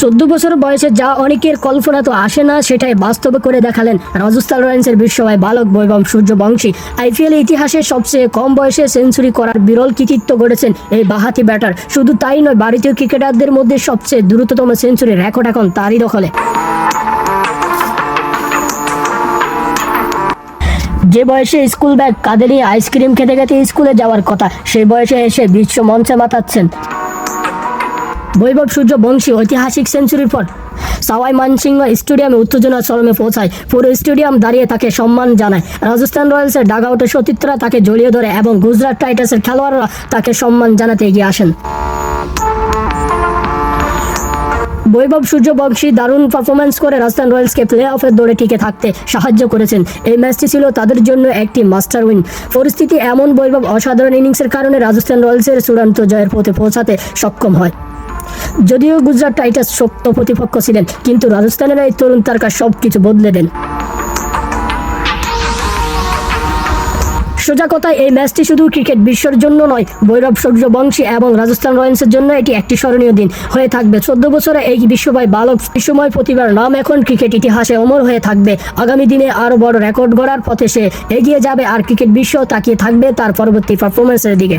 চোদ্দ বছর বয়সে যা অনেকের কল্পনা তো আসে না, সেটাই বাস্তবে করে দেখালেন রাজস্থান রয়্যালসের বিশ্বময় বালক বৈভব সূর্যবংশী। আইপিএল ইতিহাসে সবচেয়ে কম বয়সে সেঞ্চুরি করার বিরল কৃতিত্ব গড়েছেন এই বাহাতি ব্যাটার। শুধু তাই নয় ভারতীয় ক্রিকেটারদের মধ্যে সবচেয়ে দ্রুততম সেঞ্চুরি রেকর্ড এখন তারই দখলে। যে বয়সে স্কুল ব্যাগ কাঁধে নিয়ে আইসক্রিম খেতে খেতে স্কুলে যাওয়ার কথা সেই বয়সে এসে বিশ্ব মঞ্চে মাতাচ্ছেন। বৈভব সূর্য বংশী ঐতিহাসিক সেঞ্চুরির পর সাওয়াই মানসিংহ স্টেডিয়ামে উত্তেজনা চরমে পৌঁছায়। পুরো স্টেডিয়াম দাঁড়িয়ে তাকে সম্মান জানায়। রাজস্থান রয়্যালসের ডাগআউটের সতীর্থরা তাকে জড়িয়ে ধরে এবং গুজরাট টাইটান্সের খেলোয়াড়রা তাকে সম্মান জানাতে এগিয়ে আসেন। বৈভব সূর্যবংশী দারুণ পারফরমেন্স করে রাজস্থান রয়্যালসকে প্লে অফের দৌড়ে টিকে থাকতে সাহায্য করেছেন। এই ম্যাচটি ছিল তাদের জন্য একটি মাস্টার উইন পরিস্থিতি এমন বৈভব অসাধারণ ইনিংসের কারণে রাজস্থান রয়্যালসের চূড়ান্ত জয়ের পথে পৌঁছাতে সক্ষম হয়। যদিও গুজরাট টাইটান্স শক্ত প্রতিপক্ষ ছিলেন, কিন্তু রাজস্থানের এই তরুণ তারকা সব কিছু বদলে দেন। সোজা কথা এই ম্যাচটি শুধু ক্রিকেট বিশ্বর জন্য নয়, ভৈরব সূর্যবংশী এবং রাজস্থান রয়্যালসের জন্য এটি একটি স্মরণীয় দিন হয়ে থাকবে। চোদ্দ বছরে এই বিশ্বময় বালক বিশ্বময় প্রতিভার নাম এখন ক্রিকেট ইতিহাসে অমর হয়ে থাকবে। আগামী দিনে আরও বড় রেকর্ড গড়ার পথে সে এগিয়ে যাবে, আর ক্রিকেট বিশ্ব তাকিয়ে থাকবে তার পরবর্তী পারফরমেন্সের দিকে।